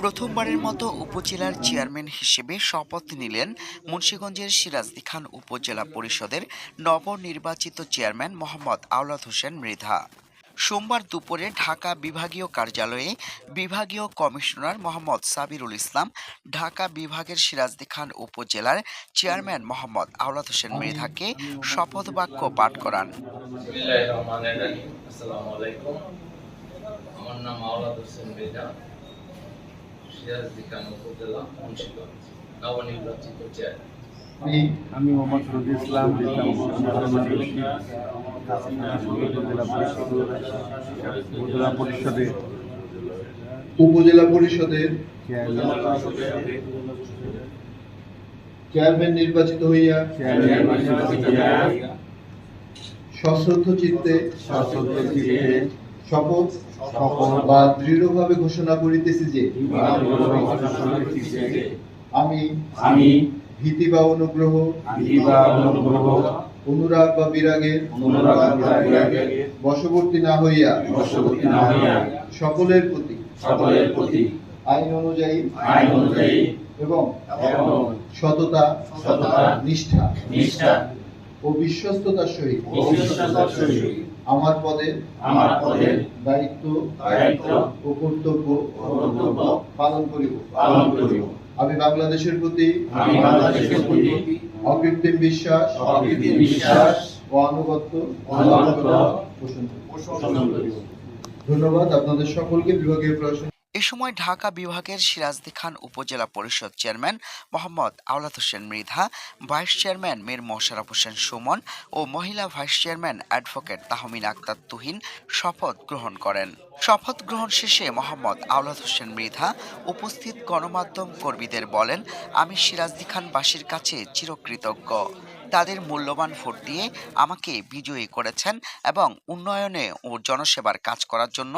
প্রথমবারের মতো উপজেলার চেয়ারম্যান হিসেবে শপথ নিলেন মুন্সীগঞ্জের সিরাজদি খান উপজেলা পরিষদের নবনির্বাচিত চেয়ারম্যান মোহাম্মদ আওলাদ হোসেন মৃধা। সোমবার দুপুরে ঢাকা বিভাগীয় কার্যালয়ে বিভাগীয় কমিশনার মোহাম্মদ সাবিরুল ইসলাম, ঢাকা বিভাগের সিরাজদি খান উপজেলার চেয়ারম্যান মোহাম্মদ আওলাদ হোসেন মৃধাকে শপথ বাক্য পাঠ করান। আমার নাম আওলাদ হোসেন রেজা সিরাজদি খান উপজেলা মুন্সিগঞ্জ নবনির্বাচিত চেয়ারম্যান। আমি আমি মোহাম্মদ রবি ইসলাম উপজেলা পরিষদের উপজেলা পরিষদের চেয়ারম্যান। নির্বাচিত হইয়া সশ্রদ্ধ চিত্তে শপথ বা দৃঢ়ভাবে ঘোষণা করিতেছি যে আমি আমি ভীতি বা অনুগ্রহ অনুরাগ বা বিরাগের বশবর্তী না হইয়া সকলের প্রতি সকলের প্রতি আইন অনুযায়ী আইন অনুযায়ী এবং সততা সততা, নিষ্ঠা নিষ্ঠা ও বিশ্বস্ততার সহিত ও সহিত আমার পদে আমার পদে দায়িত্ব দায়িত্ব ও কর্তব্য কর্তব্য পালন করিব। পালন করিব। আমি বাংলাদেশের প্রতি আমি বাংলাদেশের প্রতি অকৃত্রিম বিশ্বাস অকৃত্রিম বিশ্বাস ও আনুগত্য আনুগত্য পোষণ পোষণ করিব ধন্যবাদ। আপনাদের সকলকে বিভাগীয় প্রশাসন এ সময় ঢাকা বিভাগের সিরাজদি খান উপজেলা পরিষদ chairman Mohammad Awlad Hossain Mridha, vice chairman Mir Mosharraf Hossain Sumon ও মহিলা vice chairman advocate Tahmin Akhter Tuhin শপথ গ্রহণ করেন। শপথ গ্রহণ শেষে মোহাম্মদ আওলাদ হোসেন মৃধা উপস্থিত গণমাধ্যম কর্মীদের বলেন, আমি সিরাজদি খানবাসীর কাছে চিরকৃতজ্ঞ। তাদের মূল্যবান ভোট দিয়ে আমাকে বিজয়ী করেছেন এবং উন্নয়নে ও জনসেবার কাজ করার জন্য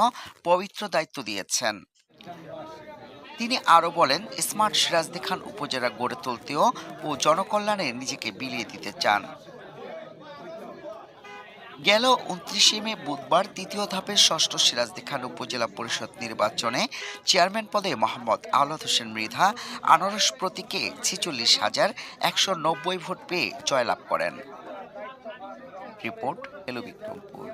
পবিত্র দায়িত্ব দিয়েছেন। তিনি আরও বলেন, স্মার্ট সিরাজদি খান উপজেলা গড়ে তুলতেও ও জনকল্যাণে নিজেকে বিলিয়ে দিতে চান। গেল উনত্রিশে মে বুধবার তৃতীয় ধাপের ষষ্ঠ সিরাজদি খান উপজেলা পরিষদ নির্বাচনে চেয়ারম্যান পদে মোহাম্মদ আওলাদ হোসেন মৃধা আনারস প্রতীকে ছিচল্লিশ হাজার একশো নব্বই ভোট পেয়ে জয়লাভ করেন। রিপোর্ট এলো বিক্রমপুর